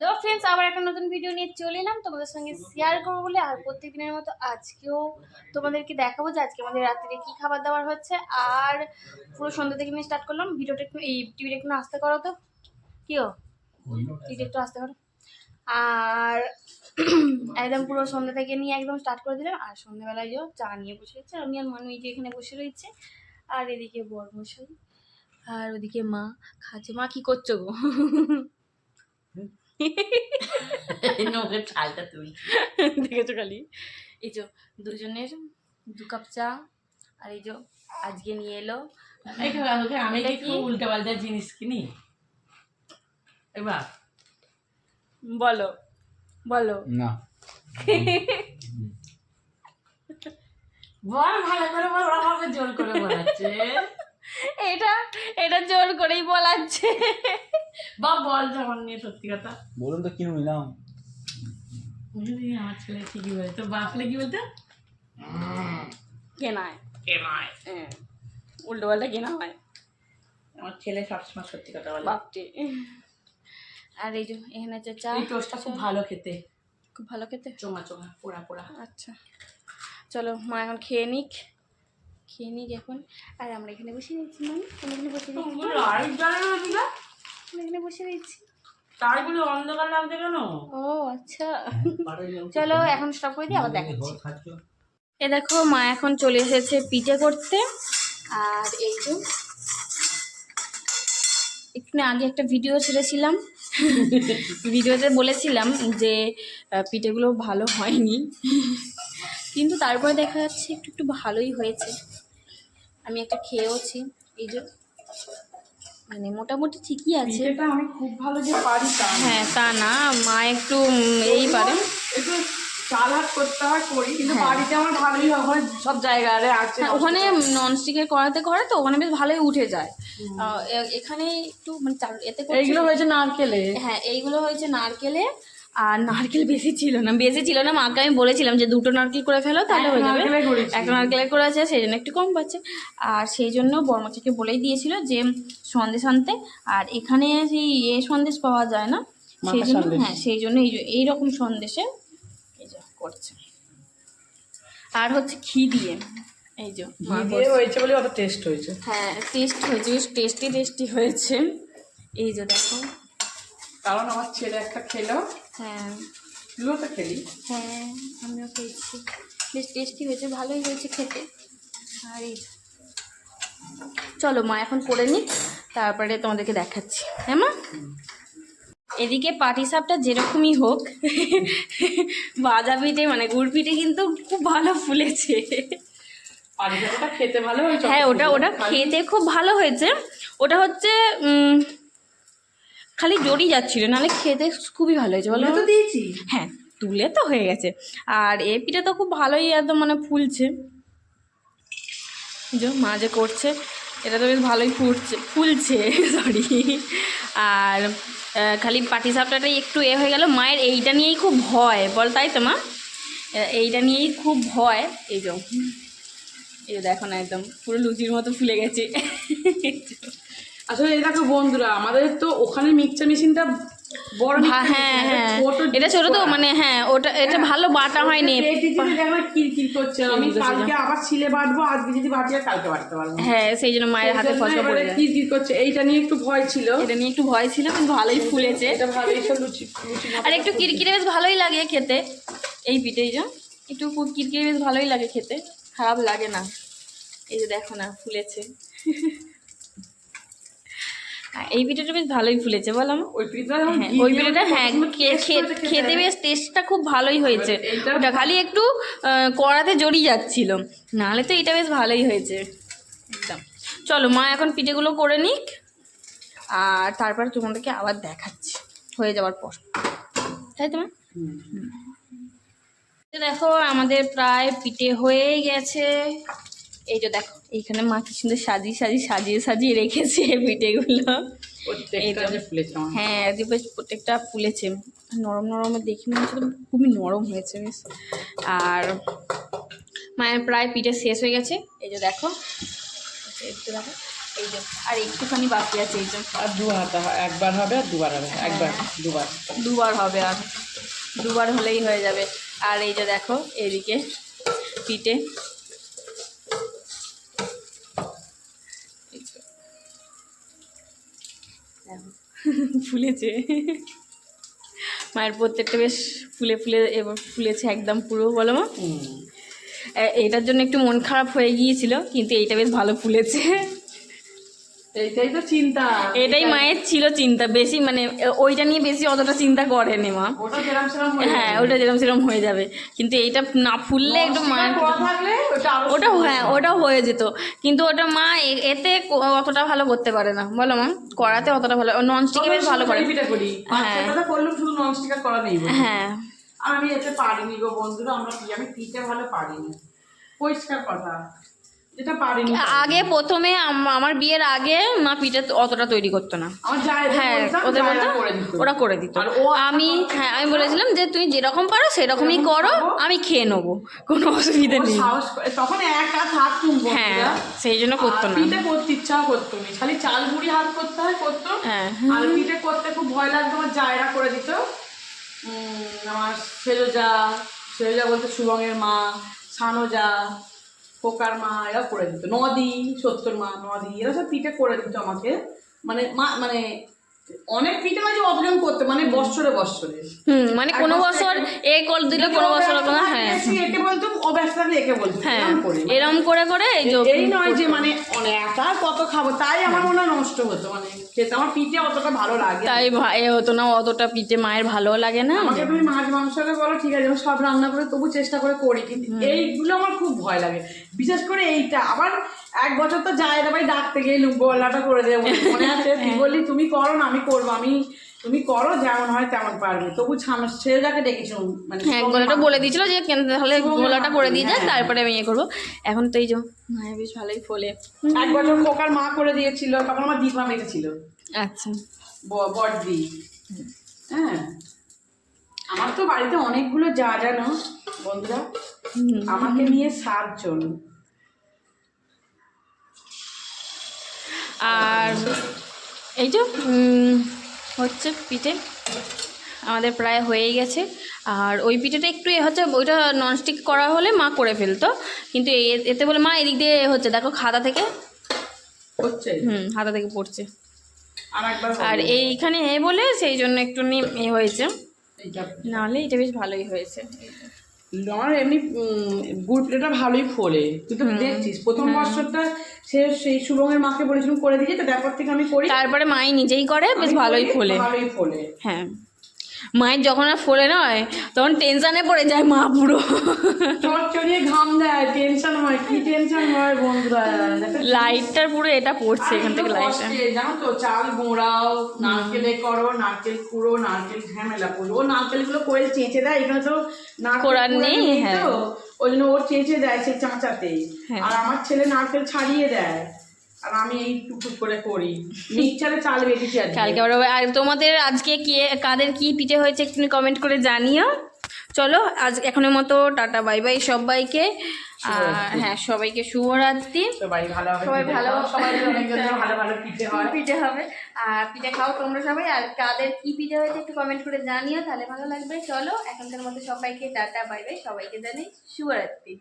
তো ফ্রেন্ডস আবার একটা নতুন ভিডিও নিয়ে চলে এলাম। তোমাদের সঙ্গে শেয়ার করব বলে আর প্রত্যেক দিনের মতো আজকেও তোমাদেরকে দেখাবো যে আজকে আমাদের রাত্রিরে কী খাবার দাবার হচ্ছে। আর পুরো সন্ধ্যা থেকে নিয়ে স্টার্ট করলাম। ভিডিওটা একটু এই টিভিটা একটু আসতে করো তো। কিও টিভিটা একটু আসতে করো। আর একদম পুরো সন্ধ্যা থেকে নিয়ে একদম স্টার্ট করে দিলাম। আর সন্ধ্যাবেলায় যে চা নিয়ে বসে রয়েছে। আমি আর মানুষ যে এখানে বসে রয়েছে। আর এদিকে বর্মশাই। আর ওদিকে মা। খাচ্ছে। মা কি করছ গো? নোকের তুই দেখেছ খালি এই যে দুজনের দু কাপ চা আর এই যে আজকে নিয়ে এলো আমি কি? উল্টা পাল্টা জিনিস কিনি এবার বলো বলো না বল ভালো করে বল আমাকে জোর করে বলাচ্ছে এটা এটা জোর করেই বলাচ্ছে বা বল যখন নিয়ে সত্যি কথা। বলুন তো আমার ছেলে ঠিকই বলে। তো বাপলে কি বলতো? কেনায়। কে নয় হ্যাঁ উল্টো পাল্টা কেনা হয়। আমার ছেলে সবসময় সত্যি কথা বলে। বাপটি। আর এই যে এখানে আছে চা। এই টোস্টটা খুব ভালো খেতে। খুব ভালো খেতে? চোঙা চোঙা পোড়া পোড়া। আচ্ছা। চলো মা এখন খেয়ে নিক। খেয়ে নিক এখন। আর আমরা এখানে বসে নিচ্ছি মানে আমরা এখানে বসে নিচ্ছি। এখানে বসে রয়েছি। তারগুলো অন্ধকার লাগছে কেন? ও আচ্ছা। চলো এখন স্টপ করে দিই আবার দেখাচ্ছি। এ দেখো মা এখন চলে এসেছে পিঠে করতে। আর এই যে একটু আগে একটা ভিডিও ছেড়েছিলাম। ভিডিওতে বলেছিলাম যে পিঠেগুলো ভালো হয়নি। কিন্তু তারপরে দেখা যাচ্ছে একটু একটু ভালোই হয়েছে। আমি একটা খেয়েওছি। এই যে মানে মোটামুটি ঠিকই আছে। এটা আমি খুব ভালো যে পারি তা হ্যাঁ তা না মা একটু এই পারে। একটু চাল হাত করতে হয় করি কিন্তু হ্যাঁ। বাড়িতে আমার ভালোই হয় ওখানে সব জায়গায় আছে। হ্যাঁ ওখানে ননস্টিকের কড়াতে করে তো ওখানে বেশ ভালোই উঠে যায়। এখানে একটু মানে এতে এইগুলো হয়েছে নারকেলে? হ্যাঁ এইগুলো হয়েছে নারকেলে আর নারকেল বেশি ছিল না বেশি ছিল না মাকে আমি বলেছিলাম যে দুটো নারকেল করে ফেলো তাহলে হয়ে যাবে। একটা নারকেলের করে আছে সেই জন্য একটু কম পাচ্ছে। আর সেই জন্য বর্মাচাকে বলেই দিয়েছিল যে সন্দেশ আনতে। আর এখানে সেই এ সন্দেশ পাওয়া যায় না সেই জন্য হ্যাঁ সেই জন্য এই যে- এইরকম সন্দেশে এই যে করছে। আর হচ্ছে ঘি দিয়ে এই যে দিয়ে হয়েছে বলে অত টেস্ট হয়েছে। হ্যাঁ টেস্ট হয়েছে বেশ টেস্টি টেস্টি হয়েছে। এই যে দেখো। কারণ আমার ছেলে একটা খেলো হ্যাঁ। খেলি? হ্যাঁ আমিও খেয়েছি। বেশ টেস্টি হয়েছে ভালোই হয়েছে খেতে। আর এই চলো মা এখন করে নিই তারপরে তোমাদেরকে দেখাচ্ছি। হ্যাঁ মা? এদিকে পাটি সাপটা যেরকমই হোক বাজা পিঠে মানে গুড় পিঠে কিন্তু খুব ভালো ফুলেছে। খেতে ভালো হয়েছে? হ্যাঁ ওটা ওটা খেতে খুব ভালো হয়েছে। ওটা হচ্ছে খালি জড়ি যাচ্ছিল নাহলে খেতে খুবই ভালো হয়েছে বলো? তো দিয়েছি। হ্যাঁ তুলে তো হয়ে গেছে। আর এ পিঠে তো খুব ভালোই একদম মানে ফুলছে। যে মা যে করছে এটা তো বেশ ভালোই ফুটছে ফুলছে সরি আর খালি পাটি সাপটাটাই একটু এ হয়ে গেল। মায়ের এইটা নিয়েই খুব ভয় বল তাই তো মা? এইটা নিয়েই খুব ভয়। এই যে এই দেখো না একদম পুরো লুচির মতো ফুলে গেছে। আসলে এই দেখো বন্ধুরা আমাদের তো ওখানে মিক্সচার মেশিনটা বড় হ্যাঁ হ্যাঁ। এটা ছোট তো মানে হ্যাঁ ওটা এটা ভালো বাটা হয়নি। কিরকির করছে আমি কালকে আবার ছিলে বাটবো আজকে যদি বাটি আর কালকে বাটতে পারব। হ্যাঁ সেই জন্য মায়ের হাতে পড়ে কিরকির করছে এইটা নিয়ে একটু ভয় ছিল। এটা নিয়ে একটু ভয় ছিল কিন্তু ভালোই ফুলেছে। এটা লুচি আর একটু কিরকিরে বেশ ভালোই লাগে খেতে এই পিঠেই যা। একটু কিরকিরে বেশ ভালোই লাগে খেতে খারাপ লাগে না। এই যে দেখো না ফুলেছে। এই পিঠেটা বেশ ভালোই ফুলেছে বললাম ওই পিঠা যখন হ্যাঁ ওই পিঠেটা হ্যাঁ খেতে বেশ টেস্টটা খুব ভালোই হয়েছে। ওটা খালি একটু কড়াতে জড়িয়ে যাচ্ছিল। নাহলে তো এটা বেশ ভালোই হয়েছে। একদম। চলো মা এখন পিঠেগুলো করে নিক। আর তারপরে তোমাদেরকে আবার দেখাচ্ছি। হয়ে যাওয়ার পর। তাই তো দেখো আমাদের প্রায় পিঠে হয়েই গেছে। এই যে দেখো এইখানে মা কি সুন্দর সাজিয়ে সাজিয়ে সাজিয়ে সাজিয়ে রেখেছে পিঠেগুলো। হ্যাঁ যে বেশ প্রত্যেকটা ফুলেছে। নরম নরমের দেখে মনে হচ্ছে খুবই নরম হয়েছে বেশ। আর মায়ের প্রায় পিঠে শেষ হয়ে গেছে। এই যে দেখো দেখো। এই যে আর একটুখানি বাকি আছে এই যে। আর দু হাতা হয়। একবার হবে আর দুবার হবে। একবার দুবার। দুবার হবে আর। দুবার হলেই হয়ে যাবে। আর এই যে দেখো এদিকে পিঠে এই যে। দেখো, ফুলেছে। মায়ের প্রত্যেকটা বেশ ফুলে ফুলে এবার ফুলেছে একদম পুরো বলো মা? এটার এইটার জন্য একটু মন খারাপ হয়ে গিয়েছিল কিন্তু এইটা বেশ ভালো ফুলেছে। এইটাই তো চিন্তা। এটাই মায়ের ছিল চিন্তা বেশি মানে ওইটা নিয়ে বেশি অতটা চিন্তা করেনি মা। ওটা যেরাম সেরাম হয়ে হ্যাঁ যাবে। হয়ে কিন্তু এইটা না ফুললে একটু মায়ের ওটা হ্যাঁ ওটাও হয়ে যেত। কিন্তু ওটা মা এতে অতটা ভালো করতে পারে না। বলো মা করাতে অতটা ভালো ননস্টিকে বেশ ভালো করে। হ্যাঁ। শুধু ননস্টিকের করা নেই হ্যাঁ। আমি এতে পারিনি গো বন্ধুরা আমরা কি আমি পিঠে ভালো পারিনি। পরিষ্কার কথা। যেটা পারিনি আগে প্রথমে আমার বিয়ের আগে মা পিঠে অতটা তৈরি করতো না। হ্যাঁ ওদের বলতো ওরা করে দিত। ও আমি হ্যাঁ আমি বলেছিলাম যে তুমি যেরকম পারো সেরকমই করো আমি খেয়ে নেব কোনো অসুবিধা নেই। তখন একা থাকতুম হ্যাঁ সেই জন্য করতো না। পিঠে করতে ইচ্ছাও করতো না খালি চাল গুঁড়ি হাত করতে হয় করতো। হ্যাঁ। আর পিঠে করতে খুব ভয় লাগতো আমার জায়রা করে দিত। আমার সেজোজা সেজোজা বলতে শুভমের মা সানোজা পোকার মা এরা করে দিত। নদী সত্যর মা নদী এরা সব পিঠে করে দিত আমাকে। মানে মা মানে অনেক পিঠে মাঝে অর্জন করতে মানে বৎসরে হুম মানে কোনো বছর এ কল দিলে কোনো বছর হতো হ্যাঁ একে বলতো অব্যস্ত থাকলে একে বলতো হ্যাঁ এরম করে। করে এই যে এই নয় যে মানে অনেক একা কত খাব তাই আমার মনে হয় নষ্ট হতো মানে খেতে। আমার পিঠে অতটা ভালো লাগে তাই ভা- এ হতো না অতটা পিঠে মায়ের ভালো লাগে না। আমাকে তুমি মাছ মাংস বলো ঠিক আছে সব রান্না করে তবু চেষ্টা করে করি কিন্তু এইগুলো আমার খুব ভয় লাগে। বিশেষ করে এইটা আবার এক বছর তো যায় ভাই ডাকতে গেলুম গলাটা করে দেবো। মনে আছে? তুই বললি তুমি করো না আমি করব আমি তুমি করো যেমন হয় তেমন পারবে। তবু সে যাকে ডেকেছিলাম মানে হ্যাঁ গোলাটা বলে দিয়েছিল যে কেন তাহলে গোলাটা করে দিয়ে যায় তারপরে আমি ইয়ে করব। এখন তো এই যে মায়ের বেশ ভালোই ফলে। এক বছর খোকার মা করে দিয়েছিল তখন আমার দিদমা ছিল। আচ্ছা। বড়দি হ্যাঁ। আমার তো বাড়িতে অনেকগুলো যা জানো বন্ধুরা। আমাকে নিয়ে সাতজন। আর এই যে হচ্ছে পিঠে আমাদের প্রায় হয়েই গেছে। আর ওই পিঠেটা একটু এ হচ্ছে ওইটা ননস্টিক করা হলে মা করে ফেলতো। কিন্তু এতে বলে মা এদিক দিয়ে হচ্ছে দেখো খাতা থেকে পড়ছে? হুম হাতা থেকে পড়ছে। আর এইখানে এ বলে সেই জন্য একটু নি- এ হয়েছে। নাহলে এটা বেশ ভালোই হয়েছে। আমার এমনি উম, গুড় পিঠাটা ভালোই ফোলে। তুই তো দেখছিস প্রথম বছরটা সে সেই শুভমের মাকে বলেছিলাম করে দিয়ে তো তারপর থেকে আমি করি। তারপরে মাই নিজেই করে বেশ ভালোই ফোলে। ভালোই ফোলে। হ্যাঁ। মায়ের যখন আর ফোলে নয় তখন টেনশানে পড়ে যায় মা পুরো। চড়িয়ে ঘাম দেয় টেনশন হয় কি টেনশন হয় বন্ধুরা? লাইটটার পুরো এটা পড়ছে এখান থেকে আর লাইটটা জানো তো চাল গোড়াও নারকেলে করো নারকেল কুড়ো নারকেল ঝামেলা করো। ও নারকেলগুলো করে চেঁচে দেয় এখানে তো কোড়ার কুড়ো নেই, হ্যাঁ। ওই জন্য ওর চেঁচে দেয় সেই চাঁচাতে হ্যাঁ। আর আমার ছেলে নারকেল ছাড়িয়ে দেয়। আর আমি এই টুকটুক করে করি। মিক্সচারে চাল বেরিয়েছি আজকে। কালকে আর তোমাদের আজকে কে কাদের কি পিঠে হয়েছে একটু কমেন্ট করে জানিও। চলো আজ এখনের মতো টাটা বাই বাই সবাইকে। আর হ্যাঁ সবাইকে শুভরাত্রি। সবাই ভালো সবাই ভালো সবাই ভালো ভালো পিঠে হয়। পিঠে হবে? আর পিঠে খাও তোমরা সবাই। আর কাদের কি পিঠে হয়েছে একটু কমেন্ট করে জানিও তাহলে ভালো লাগবে। চলো এখনকার মতো সবাইকে টাটা বাই বাই সবাইকে জানাই শুভরাত্রি।